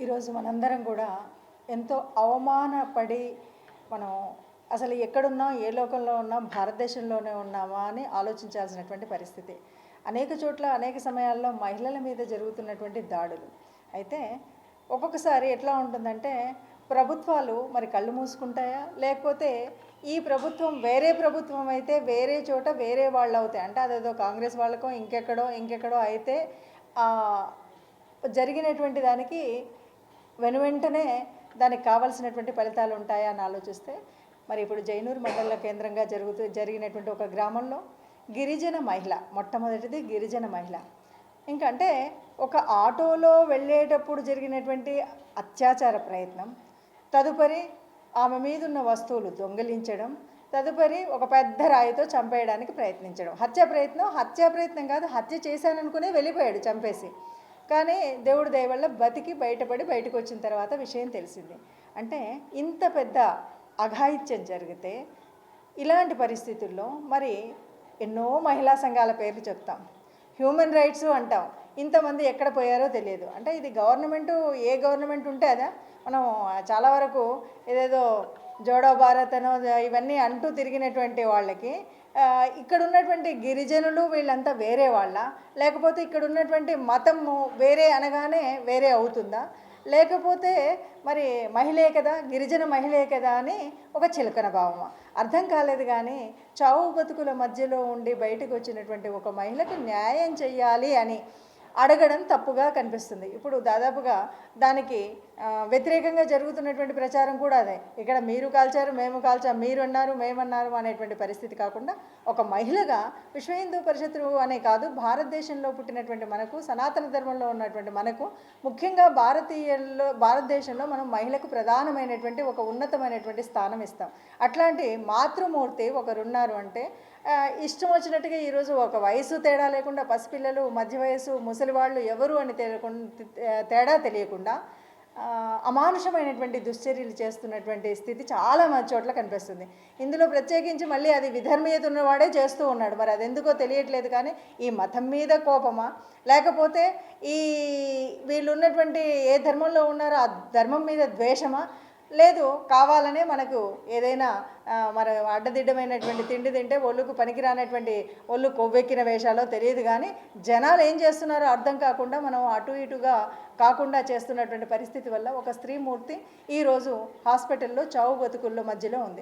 ఈరోజు మనందరం కూడా ఎంతో అవమానపడి మనం అసలు ఎక్కడున్నాం ఏ లోకంలో ఉన్నాం భారతదేశంలోనే ఉన్నామా అని ఆలోచించాల్సినటువంటి పరిస్థితి. అనేక చోట్ల అనేక సమయాల్లో మహిళల మీద జరుగుతున్నటువంటి దాడులు. అయితే ఒక్కొక్కసారి ఎట్లా ఉంటుందంటే ప్రభుత్వాలు మరి కళ్ళు మూసుకుంటాయా? లేకపోతే ఈ ప్రభుత్వం వేరే ప్రభుత్వం అయితే వేరే చోట వేరే వాళ్ళు అవుతాయి. అంటే అదేదో కాంగ్రెస్ వాళ్ళకో ఇంకెక్కడో ఇంకెక్కడో అయితే జరిగినటువంటి దానికి వెను వెంటనే దానికి కావాల్సినటువంటి ఫలితాలు ఉంటాయా అని ఆలోచిస్తే మరి ఇప్పుడు జైనూరు మండల కేంద్రంగా జరుగుతూ జరిగినటువంటి ఒక గ్రామంలో గిరిజన మహిళ మొట్టమొదటిది గిరిజన మహిళ. ఇంకంటే ఒక ఆటోలో వెళ్ళేటప్పుడు జరిగినటువంటి అత్యాచార ప్రయత్నం తదుపరి ఆమె మీద ఉన్న వస్తువులు దొంగిలించడం తదుపరి ఒక పెద్ద రాయితో చంపేయడానికి ప్రయత్నించడం. హత్య ప్రయత్నం హత్య ప్రయత్నం కాదు హత్య చేశాననుకునే వెళ్ళిపోయాడు చంపేసి. కానీ దేవుడి దయ వల్ల బతికి బయటపడి బయటకు వచ్చిన తర్వాత విషయం తెలిసింది. అంటే ఇంత పెద్ద అఘాయిత్యం జరిగితే ఇలాంటి పరిస్థితుల్లో మరి ఎన్నో మహిళా సంఘాల పేర్లు చెప్తాం. హ్యూమన్ రైట్స్ అంటాం. ఇంతమంది ఎక్కడ పోయారో తెలియదు. అంటే ఇది గవర్నమెంటు ఏ గవర్నమెంట్ ఉంటే అదా? మనం చాలా వరకు ఏదేదో జోడో భారతను ఇవన్నీ అంటూ తిరిగినటువంటి వాళ్ళకి ఇక్కడ ఉన్నటువంటి గిరిజనులు వీళ్ళంతా వేరే వాళ్ళ లేకపోతే ఇక్కడ ఉన్నటువంటి మతము వేరే అనగానే వేరే అవుతుందా? లేకపోతే మరి మహిళే కదా గిరిజన మహిళే కదా అని ఒక చిలకన భావమా? అర్థం కాలేదు కానీ చావు బతుకుల మధ్యలో ఉండి బయటకు వచ్చినటువంటి ఒక మహిళకు న్యాయం చెయ్యాలి అని అడగడం తప్పుగా కనిపిస్తుంది. ఇప్పుడు దాదాపుగా దానికి వ్యతిరేకంగా జరుగుతున్నటువంటి ప్రచారం కూడా అదే. ఇక్కడ మీరు కాల్చారు మేము కాల్చాం మీరు అన్నారు మేమన్నారు అనేటువంటి పరిస్థితి కాకుండా ఒక మహిళగా విశ్వ హిందూ పరిషత్తు అనే కాదు భారతదేశంలో పుట్టినటువంటి మనకు సనాతన ధర్మంలో ఉన్నటువంటి మనకు ముఖ్యంగా భారతీయుల్లో భారతదేశంలో మనం మహిళకు ప్రధానమైనటువంటి ఒక ఉన్నతమైనటువంటి స్థానం ఇస్తాం. అట్లాంటి మాతృమూర్తి ఒకరున్నారు అంటే ఇష్టం వచ్చినట్టుగా ఈరోజు ఒక వయసు తేడా లేకుండా పసిపిల్లలు మధ్య వయసు ముసలి వాళ్ళు ఎవరు అని తేడా తెలియకుండా అమానుషమైనటువంటి దుశ్చర్యలు చేస్తున్నటువంటి స్థితి చాలా మంది చోట్ల కనిపిస్తుంది. ఇందులో ప్రత్యేకించి మళ్ళీ అది విధర్మీయత ఉన్నవాడే చేస్తూ ఉన్నాడు. మరి అది ఎందుకో తెలియట్లేదు కానీ ఈ మతం మీద కోపమా? లేకపోతే ఈ వీళ్ళు ఉన్నటువంటి ఏ ధర్మంలో ఉన్నారో ఆ ధర్మం మీద ద్వేషమా? లేదు కావాలనే మనకు ఏదైనా మన అడ్డదిడ్డమైనటువంటి తిండి తింటే ఒళ్ళుకు పనికిరానటువంటి ఒళ్ళు కొవ్వెక్కిన వేషాలో తెలియదు కానీ జనాలు ఏం చేస్తున్నారో అర్థం కాకుండా మనం అటు ఇటుగా కాకుండా చేస్తున్నటువంటి పరిస్థితి వల్ల ఒక స్త్రీమూర్తి ఈరోజు హాస్పిటల్లో చావు బతుకుల్లో మధ్యలో ఉంది.